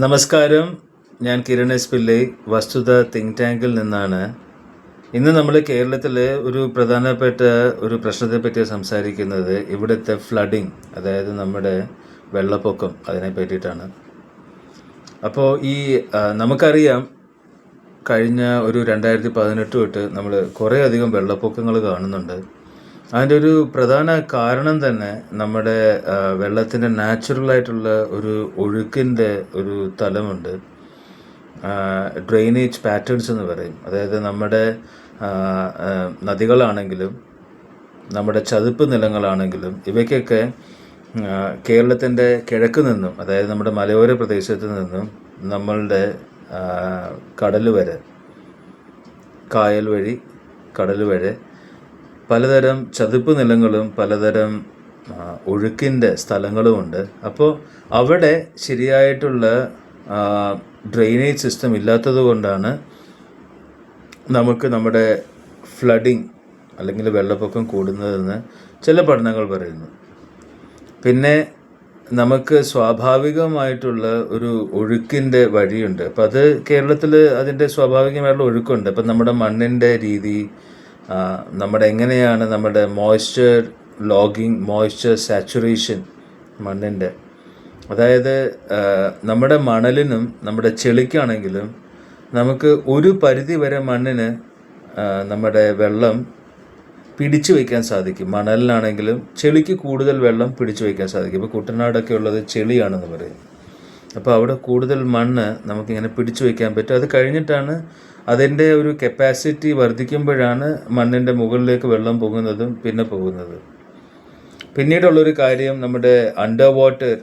നമസ്കാരം. ഞാൻ കിരൺ എസ് പിള്ളൈ വസ്തുത തിങ്ക് ടാങ്കിൽ നിന്നാണ്. ഇന്ന് നമ്മൾ കേരളത്തിലെ ഒരു പ്രധാനപ്പെട്ട ഒരു പ്രശ്നത്തെ പറ്റി സംസാരിക്കുന്നത്. ഇവിടുത്തെ ഫ്ലഡിങ് അതായത് നമ്മുടെ വെള്ളപ്പൊക്കം അതിനെ പറ്റിയിട്ടാണ്. അപ്പോൾ ഈ നമുക്കറിയാം കഴിഞ്ഞ ഒരു രണ്ടായിരത്തി പതിനെട്ട് തൊട്ട് നമ്മൾ കുറേ അധികം വെള്ളപ്പൊക്കങ്ങൾ കാണുന്നുണ്ട്. അതിന്റെ ഒരു പ്രധാന കാരണം തന്നെ നമ്മുടെ വെള്ളത്തിന്റെ നാച്ചുറലായിട്ടുള്ള ഒരു ഒഴുക്കിന്റെ ഒരു തലമുണ്ട്. ഡ്രെയിനേജ് പാറ്റേൺസ് എന്ന് പറയും. അതായത് നമ്മുടെ നദികളാണെങ്കിലും നമ്മുടെ ചതുപ്പ് നിലങ്ങളാണെങ്കിലും ഇവയ്ക്കൊക്കെ കേരളത്തിന്റെ കിഴക്ക് നിന്നും അതായത് നമ്മുടെ മലയോര പ്രദേശത്ത് നിന്നും നമ്മളുടെ കടൽ വരെ കായൽ വഴി കടൽ വരെ പലതരം ചതുപ്പ് നിലങ്ങളും പലതരം ഒഴുക്കിന്റെ സ്ഥലങ്ങളുമുണ്ട് അപ്പോൾ അവിടെ ശരിയായിട്ടുള്ള ഡ്രെയിനേജ് സിസ്റ്റം ഇല്ലാത്തത് കൊണ്ടാണ് നമുക്ക് നമ്മുടെ ഫ്ലഡിങ് അല്ലെങ്കിൽ വെള്ളപ്പൊക്കം കൂടുന്നതെന്ന് ചില പഠനങ്ങൾ പറയുന്നു. പിന്നെ നമുക്ക് സ്വാഭാവികമായിട്ടുള്ള ഒരു ഒഴുക്കിന്റെ വഴിയുണ്ട്. അപ്പം അത് കേരളത്തിൽ അതിന്റെ സ്വാഭാവികമായിട്ടുള്ള ഒഴുക്കുണ്ട്. അപ്പം നമ്മുടെ മണ്ണിന്റെ രീതി നമ്മുടെ എങ്ങനെയാണ് നമ്മുടെ മോയ്സ്ചർ ലോഗിങ് മോയ്സ്ചർ സാച്ചുറേഷൻ മണ്ണിന്റെ അതായത് നമ്മുടെ മണലിനും നമ്മുടെ ചെളിക്കാണെങ്കിലും നമുക്ക് ഒരു പരിധി വരെ മണ്ണിന് നമ്മുടെ വെള്ളം പിടിച്ചു വയ്ക്കാൻ സാധിക്കും. മണലിനാണെങ്കിലും ചെളിക്ക് കൂടുതൽ വെള്ളം പിടിച്ചു വയ്ക്കാൻ സാധിക്കും. ഇപ്പോൾ കുട്ടനാടൊക്കെ ഉള്ളത് ചെളിയാണെന്ന് പറയും. അപ്പോൾ അവിടെ കൂടുതൽ മണ്ണ് നമുക്കിങ്ങനെ പിടിച്ചു വയ്ക്കാൻ പറ്റും. അത് കഴിഞ്ഞിട്ടാണ് അതിന്റെ ഒരു കപ്പാസിറ്റി വർദ്ധിക്കുമ്പോഴാണ് മണ്ണിന്റെ മുകളിലേക്ക് വെള്ളം പോകുന്നതും പിന്നെ പോകുന്നത്. പിന്നീടുള്ളൊരു കാര്യം നമ്മുടെ അണ്ടർ വാട്ടർ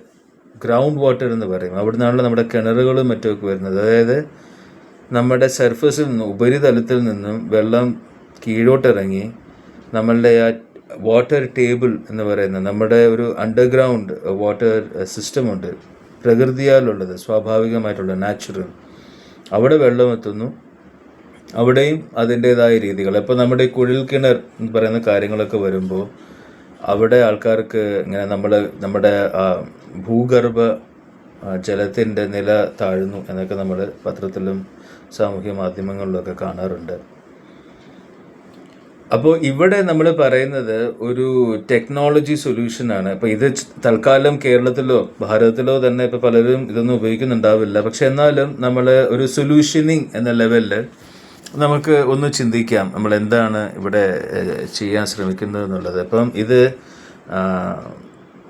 ഗ്രൗണ്ട് വാട്ടർ എന്ന് പറയും. അവിടെ നിന്നാണല്ലോ നമ്മുടെ കിണറുകളും മറ്റുമൊക്കെ വരുന്നത്. അതായത് നമ്മുടെ സർഫസിൽ നിന്നും ഉപരിതലത്തിൽ നിന്നും വെള്ളം കീഴോട്ടിറങ്ങി നമ്മളുടെ ആ വാട്ടർ ടേബിൾ എന്ന് പറയുന്ന നമ്മുടെ ഒരു അണ്ടർഗ്രൗണ്ട് വാട്ടർ സിസ്റ്റമുണ്ട് പ്രകൃതിയാലുള്ളത് സ്വാഭാവികമായിട്ടുള്ള നാച്ചുറൽ അവിടെ വെള്ളം എത്തുന്നു. അവിടെയും അതിന്റേതായ രീതികൾ. ഇപ്പോൾ നമ്മുടെ ഈ കുഴൽ കിണർ എന്ന് പറയുന്ന കാര്യങ്ങളൊക്കെ വരുമ്പോൾ അവിടെ ആൾക്കാർക്ക് ഇങ്ങനെ നമ്മൾ നമ്മുടെ ഭൂഗർഭ ജലത്തിന്റെ നില താഴ്ന്നു എന്നൊക്കെ നമ്മൾ പത്രത്തിലും സാമൂഹ്യ മാധ്യമങ്ങളിലൊക്കെ കാണാറുണ്ട്. അപ്പോൾ ഇവിടെ നമ്മൾ പറയുന്നത് ഒരു ടെക്നോളജി സൊല്യൂഷനാണ്. ഇപ്പോൾ ഇത് തൽക്കാലം കേരളത്തിലോ ഭാരതത്തിലോ തന്നെ ഇപ്പോൾ പലരും ഇതൊന്നും ഉപയോഗിക്കുന്നുണ്ടാവില്ല. പക്ഷെ എന്നാലും നമ്മൾ ഒരു സൊല്യൂഷനിങ് എന്ന ലെവലിൽ നമുക്ക് ഒന്ന് ചിന്തിക്കാം. നമ്മൾ എന്താണ് ഇവിടെ ചെയ്യാൻ ശ്രമിക്കുന്നത് എന്നുള്ളത് അപ്പം ഇത്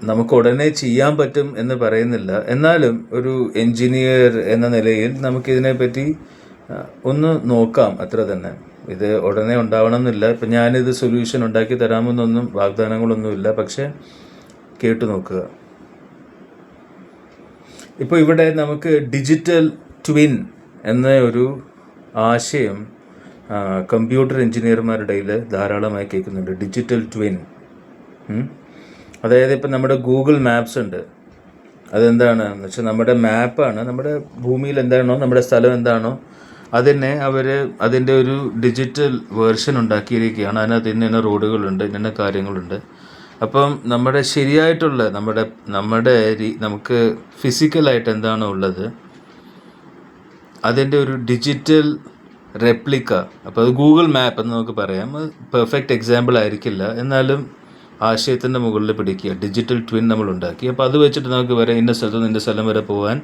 നമുക്ക് ഉടനെ ചെയ്യാൻ പറ്റും എന്ന് പറയുന്നില്ല. എന്നാലും ഒരു എൻജിനീയർ എന്ന നിലയിൽ നമുക്കിതിനെപ്പറ്റി പറ്റി ഒന്ന് നോക്കാം അത്ര തന്നെ. ഇത് ഉടനെ ഉണ്ടാവണം എന്നില്ല ഇപ്പം ഞാനിത് സൊല്യൂഷൻ ഉണ്ടാക്കി തരാമെന്നൊന്നും വാഗ്ദാനങ്ങളൊന്നുമില്ല. പക്ഷേ കേട്ടു നോക്കുക. ഇപ്പോൾ ഇവിടെ നമുക്ക് ഡിജിറ്റൽ ട്വിൻ എന്ന ഒരു ആശയം കമ്പ്യൂട്ടർ എഞ്ചിനീയർമാരുടെ ഇടയിൽ ധാരാളമായി കേൾക്കുന്നുണ്ട്. Digital twin. അതായത് ഇപ്പം നമ്മുടെ ഗൂഗിൾ മാപ്സ് ഉണ്ട്. അതെന്താണ്? എന്ന് വെച്ചാൽ നമ്മുടെ മാപ്പാണ്. നമ്മുടെ ഭൂമിയിൽ എന്താണോ നമ്മുടെ സ്ഥലം എന്താണോ അതിനെ അവർ അതിന്റെ ഒരു ഡിജിറ്റൽ വേർഷൻ ഉണ്ടാക്കിയിരിക്കുകയാണ്. അതിനകത്ത് ഇന്ന ഇന്ന റോഡുകളുണ്ട് ഇന്ന കാര്യങ്ങളുണ്ട്. അപ്പം നമ്മുടെ ശരിയായിട്ടുള്ള നമ്മുടെ നമ്മുടെ നമുക്ക് ഫിസിക്കലായിട്ട് എന്താണോ ഉള്ളത് അതിന്റെ ഒരു ഡിജിറ്റൽ റെപ്ലിക്ക അപ്പോൾ അത് ഗൂഗിൾ മാപ്പ് എന്ന് നമുക്ക് പറയാം. പെർഫെക്റ്റ് എക്സാമ്പിൾ ആയിരിക്കില്ല. എന്നാലും ആശയത്തിന്റെ മുകളിൽ പിടിക്കുക. ഡിജിറ്റൽ ട്വിൻ നമ്മൾ ഉണ്ടാക്കി. അപ്പോൾ അത് വെച്ചിട്ട് നമുക്ക് വരെ ഇന്ന സ്ഥലത്ത് നിന്ന് ഇന്ന സ്ഥലം വരെ പോകാൻ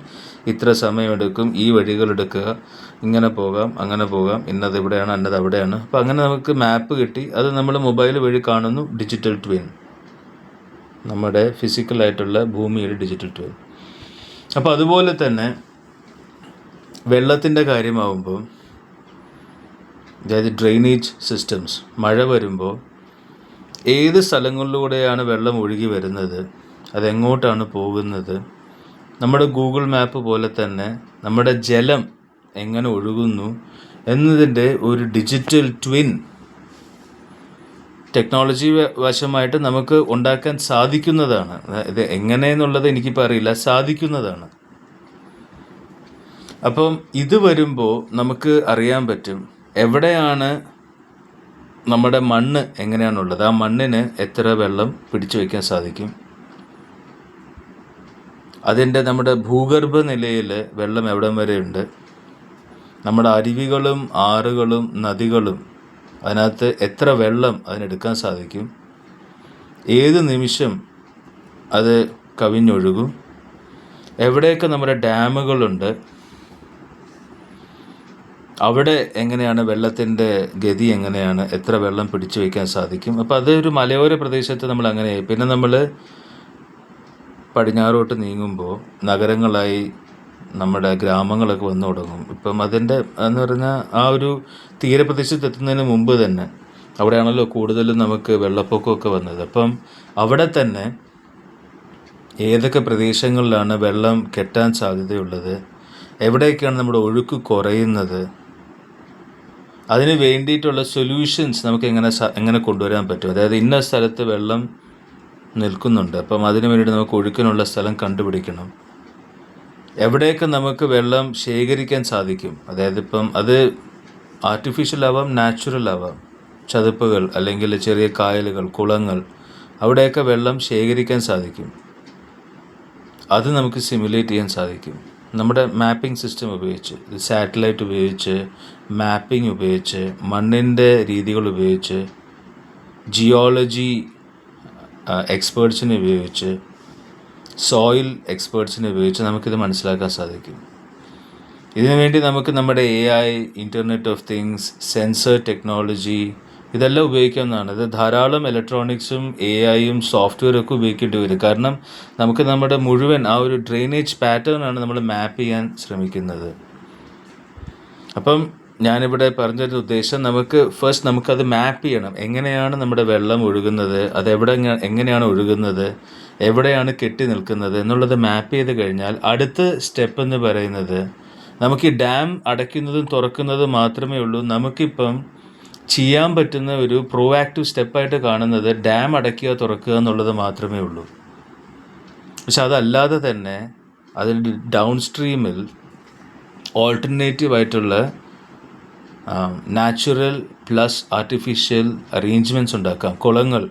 ഇത്ര സമയമെടുക്കും. ഈ വഴികൾ എടുക്കുക. ഇങ്ങനെ പോകാം അങ്ങനെ പോകാം. ഇന്നത് ഇവിടെയാണ് അന്നത് അവിടെയാണ്. അപ്പോൾ അങ്ങനെ നമുക്ക് മാപ്പ് കിട്ടി. അത് നമ്മൾ മൊബൈൽ വഴി കാണുന്നു. ഡിജിറ്റൽ ട്വിൻ നമ്മുടെ ഫിസിക്കലായിട്ടുള്ള ഭൂമിയുടെ ഡിജിറ്റൽ ട്വിൻ അപ്പോൾ അതുപോലെ തന്നെ വെള്ളത്തിന്റെ കാര്യമാവുമ്പോൾ അതായത് ഡ്രെയിനേജ് സിസ്റ്റംസ് മഴ വരുമ്പോൾ ഏത് സ്ഥലങ്ങളിലൂടെയാണ് വെള്ളം ഒഴുകി വരുന്നത് അതെങ്ങോട്ടാണ് പോകുന്നത് നമ്മുടെ ഗൂഗിൾ മാപ്പ് പോലെ തന്നെ നമ്മുടെ ജലം എങ്ങനെ ഒഴുകുന്നു എന്നതിന്റെ ഒരു ഡിജിറ്റൽ ട്വിൻ ടെക്നോളജി വശമായിട്ട് നമുക്ക് ഉണ്ടാക്കാൻ സാധിക്കുന്നതാണ്. ഇത് എങ്ങനെയെന്നുള്ളത് എനിക്കിപ്പോൾ അറിയില്ല സാധിക്കുന്നതാണ്. അപ്പം ഇത് വരുമ്പോൾ നമുക്ക് അറിയാൻ പറ്റും എവിടെയാണ് നമ്മുടെ മണ്ണ് എങ്ങനെയാണുള്ളത്? ആ മണ്ണിന് എത്ര വെള്ളം പിടിച്ചു വയ്ക്കാൻ സാധിക്കും? അതിന്റെ നമ്മുടെ ഭൂഗർഭ നിലയിൽ വെള്ളം എവിടം വരെയുണ്ട് നമ്മുടെ അരുവികളും ആറുകളും നദികളും അതിനകത്ത് എത്ര വെള്ളം അതിനെടുക്കാൻ സാധിക്കും? ഏത് നിമിഷം അത് കവിഞ്ഞൊഴുകും? എവിടെയൊക്കെ നമ്മുടെ ഡാമുകളുണ്ട്? അവിടെ എങ്ങനെയാണ് വെള്ളത്തിന്റെ ഗതി എങ്ങനെയാണ്? എത്ര വെള്ളം പിടിച്ചു വയ്ക്കാൻ സാധിക്കും? അപ്പോൾ അതൊരു മലയോര പ്രദേശത്ത് നമ്മൾ അങ്ങനെ പിന്നെ നമ്മൾ പടിഞ്ഞാറോട്ട് നീങ്ങുമ്പോൾ നഗരങ്ങളായി നമ്മുടെ ഗ്രാമങ്ങളൊക്കെ വന്നു തുടങ്ങും. ഇപ്പം അതിന്റെ എന്ന് പറഞ്ഞാൽ ആ ഒരു തീരപ്രദേശത്ത് എത്തുന്നതിന് മുമ്പ് തന്നെ അവിടെയാണല്ലോ കൂടുതലും നമുക്ക് വെള്ളപ്പൊക്കമൊക്കെ വന്നത്. അപ്പം അവിടെ തന്നെ ഏതൊക്കെ പ്രദേശങ്ങളിലാണ് വെള്ളം കെട്ടാൻ സാധ്യതയുള്ളത്? എവിടെയൊക്കെയാണ് നമ്മുടെ ഒഴുക്ക് കുറയുന്നത്? അതിന് വേണ്ടിയിട്ടുള്ള സൊല്യൂഷൻസ് നമുക്ക് എങ്ങനെ എങ്ങനെ കൊണ്ടുവരാൻ പറ്റും? അതായത് ഇന്ന സ്ഥലത്ത് വെള്ളം നിൽക്കുന്നുണ്ട് അപ്പം അതിന് വേണ്ടിയിട്ട് നമുക്ക് ഒഴുക്കിനുള്ള സ്ഥലം കണ്ടുപിടിക്കണം. എവിടെയൊക്കെ നമുക്ക് വെള്ളം ശേഖരിക്കാൻ സാധിക്കും? അതായത് ഇപ്പം അത് ആർട്ടിഫിഷ്യൽ ആവാം നാച്ചുറൽ ആവാം. ചതുപ്പുകൾ അല്ലെങ്കിൽ ചെറിയ കായലുകൾ കുളങ്ങൾ അവിടെയൊക്കെ വെള്ളം ശേഖരിക്കാൻ സാധിക്കും. അത് നമുക്ക് സിമുലേറ്റ് ചെയ്യാൻ സാധിക്കും. നമ്മുടെ മാപ്പിംഗ് സിസ്റ്റം ഉപയോഗിച്ച് സാറ്റലൈറ്റ് ഉപയോഗിച്ച് മാപ്പിംഗ് ഉപയോഗിച്ച് മണ്ണിന്റെ രീതികൾ ഉപയോഗിച്ച് ജിയോളജി എക്സ്പേർട്സിനെ ഉപയോഗിച്ച് സോയിൽ എക്സ്പേർട്സിനെ ഉപയോഗിച്ച് നമുക്കിത് മനസ്സിലാക്കാൻ സാധിക്കും. ഇതിനുവേണ്ടി നമുക്ക് നമ്മുടെ A I internet of things sensor technology ഇതെല്ലാം ഉപയോഗിക്കാവുന്നതാണ്. ഇത് ധാരാളം ഇലക്ട്രോണിക്സും എ ഐയും സോഫ്റ്റ്വെയറും ഒക്കെ ഉപയോഗിക്കേണ്ടി വരും. കാരണം നമുക്ക് നമ്മുടെ മുഴുവൻ ആ ഒരു ഡ്രെയിനേജ് പാറ്റേൺ ആണ് നമ്മൾ മാപ്പ് ചെയ്യാൻ ശ്രമിക്കുന്നത്. അപ്പം ഞാനിവിടെ പറഞ്ഞൊരു ഉദ്ദേശം നമുക്ക് ഫസ്റ്റ് നമുക്കത് മാപ്പ് ചെയ്യണം. എങ്ങനെയാണ് നമ്മുടെ വെള്ളം ഒഴുകുന്നത്? അത് എവിടെ എങ്ങനെയാണ് ഒഴുകുന്നത്? എവിടെയാണ് കെട്ടി നിൽക്കുന്നത്? എന്നുള്ളത് മാപ്പ് ചെയ്ത് കഴിഞ്ഞാൽ അടുത്ത സ്റ്റെപ്പ് എന്ന് പറയുന്നത് നമുക്ക് ഈ ഡാം അടയ്ക്കുന്നതും തുറക്കുന്നതും മാത്രമേ ഉള്ളൂ. നമുക്കിപ്പം ചെയ്യാൻ പറ്റുന്ന ഒരു പ്രോവാക്റ്റീവ് സ്റ്റെപ്പായിട്ട് കാണുന്നത് ഡാം അടയ്ക്കുക തുറക്കുക എന്നുള്ളത് മാത്രമേ ഉള്ളൂ. പക്ഷെ അതല്ലാതെ തന്നെ അതിന്റെ ഡൗൺ സ്ട്രീമിൽ ആയിട്ടുള്ള നാച്ചുറൽ പ്ലസ് ആർട്ടിഫിഷ്യൽ അറേഞ്ച്മെന്റ്സ് ഉണ്ടാക്കാം. കുളങ്ങൾ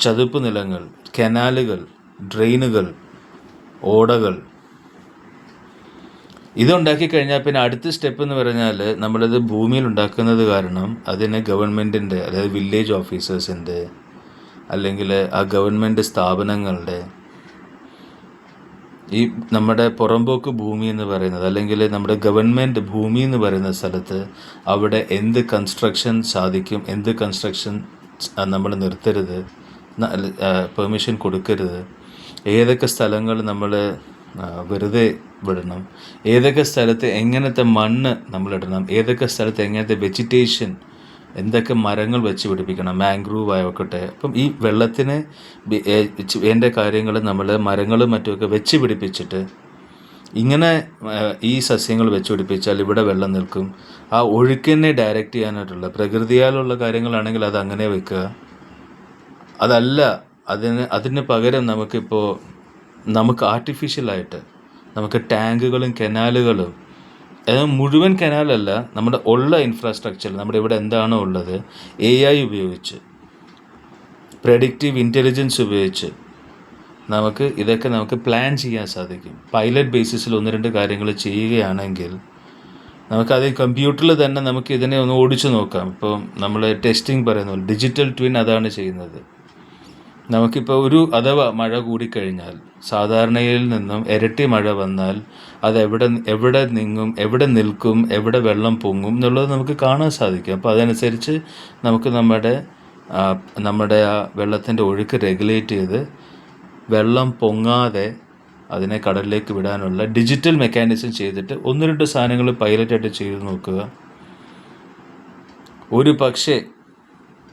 ചതുപ്പ് നിലങ്ങൾ കനാലുകൾ ഡ്രെയിനുകൾ ഓടകൾ ഇതുണ്ടാക്കി കഴിഞ്ഞാൽ പിന്നെ അടുത്ത സ്റ്റെപ്പ് എന്ന് പറഞ്ഞാൽ നമ്മളിത് ഭൂമിയിൽ ഉണ്ടാക്കുന്നത് കാരണം അതിന് ഗവൺമെന്റിന്റെ അതായത് വില്ലേജ് ഓഫീസേഴ്സിന്റെ അല്ലെങ്കിൽ ആ ഗവൺമെന്റ് സ്ഥാപനങ്ങളുടെ ഈ നമ്മുടെ പുറമ്പോക്ക് ഭൂമി എന്ന് പറയുന്നത് അല്ലെങ്കിൽ നമ്മുടെ ഗവൺമെന്റ് ഭൂമി എന്ന് പറയുന്ന സ്ഥലത്ത് അവിടെ എന്ത് കൺസ്ട്രക്ഷൻ സാധിക്കും എന്ത് കൺസ്ട്രക്ഷൻ നമ്മൾ നിർത്തരുത് പെർമിഷൻ കൊടുക്കരുത് ഏതൊക്കെ സ്ഥലങ്ങൾ നമ്മൾ വെറുതെ വിടണം. ഏതൊക്കെ സ്ഥലത്ത് എങ്ങനത്തെ മണ്ണ് നമ്മളിടണം ഏതൊക്കെ സ്ഥലത്ത് എങ്ങനത്തെ വെജിറ്റേഷൻ എന്തൊക്കെ മരങ്ങൾ വെച്ച് പിടിപ്പിക്കണം? മാംഗ്രൂവ് ആയിക്കോട്ടെ. അപ്പം ഈ വെള്ളത്തിന് വേണ്ട കാര്യങ്ങൾ നമ്മൾ മരങ്ങളും മറ്റുമൊക്കെ വെച്ച് പിടിപ്പിച്ചിട്ട് ഇങ്ങനെ ഈ സസ്യങ്ങൾ വെച്ച് പിടിപ്പിച്ചാൽ ഇവിടെ വെള്ളം നിൽക്കും. ആ ഒഴുക്കിനെ ഡയറക്റ്റ് ചെയ്യാനായിട്ടുള്ള പ്രകൃതിയാലുള്ള കാര്യങ്ങളാണെങ്കിൽ അത് അങ്ങനെ വെക്കുക. അതല്ല അതിന് അതിന് പകരം നമുക്കിപ്പോൾ നമുക്ക് ആർട്ടിഫിഷ്യലായിട്ട് നമുക്ക് ടാങ്കുകളും കനാലുകളും അത് മുഴുവൻ കനാലല്ല നമ്മുടെ ഉള്ള ഇൻഫ്രാസ്ട്രക്ചർ നമ്മുടെ ഇവിടെ എന്താണോ ഉള്ളത് എ ഐ ഉപയോഗിച്ച് പ്രഡിക്റ്റീവ് ഇന്റലിജൻസ് ഉപയോഗിച്ച് നമുക്ക് ഇതൊക്കെ നമുക്ക് പ്ലാൻ ചെയ്യാൻ സാധിക്കും. പൈലറ്റ് ബേസിസിൽ ഒന്ന് രണ്ട് കാര്യങ്ങൾ ചെയ്യുകയാണെങ്കിൽ നമുക്കത് കമ്പ്യൂട്ടറിൽ തന്നെ നമുക്ക് ഇതിനെ ഒന്ന് ഓടിച്ചു നോക്കാം. ഇപ്പം നമ്മൾ ടെസ്റ്റിംഗ് പറയുന്നു ഡിജിറ്റൽ ട്വിൻ അതാണ് ചെയ്യുന്നത്. നമുക്കിപ്പോൾ ഒരു അഥവാ മഴ കൂടിക്കഴിഞ്ഞാൽ സാധാരണയിൽ നിന്നും ഇരട്ടി മഴ വന്നാൽ അത് എവിടെ എവിടെ നീങ്ങും എവിടെ നിൽക്കും എവിടെ വെള്ളം പൊങ്ങും എന്നുള്ളത് നമുക്ക് കാണാൻ സാധിക്കും. അപ്പോൾ അതനുസരിച്ച് നമുക്ക് നമ്മുടെ നമ്മുടെ ആ വെള്ളത്തിന്റെ ഒഴുക്ക് റെഗുലേറ്റ് ചെയ്ത് വെള്ളം പൊങ്ങാതെ അതിനെ കടലിലേക്ക് വിടാനുള്ള ഡിജിറ്റൽ മെക്കാനിസം ചെയ്തിട്ട് ഒന്ന് രണ്ട് സാധനങ്ങൾ പൈലറ്റായിട്ട് ചെയ്ത് നോക്കുക. ഒരു പക്ഷേ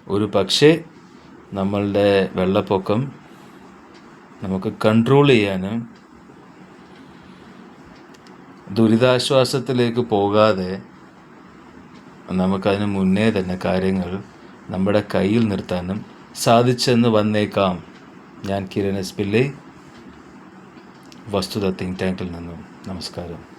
ഒരു പക്ഷേ നമ്മളുടെ വെള്ളപ്പൊക്കം നമുക്ക് കൺട്രോൾ ചെയ്യാനും ദുരിതാശ്വാസത്തിലേക്ക് പോകാതെ നമുക്കതിന് മുന്നേ തന്നെ കാര്യങ്ങൾ നമ്മുടെ കയ്യിൽ നിർത്താനും സാധിച്ചെന്ന് വന്നേക്കാം. ഞാൻ കിരൺ എസ് പിള്ളി. വസ്തുത തിങ്ക് ടാങ്കിൽ നിന്നും നമസ്കാരം.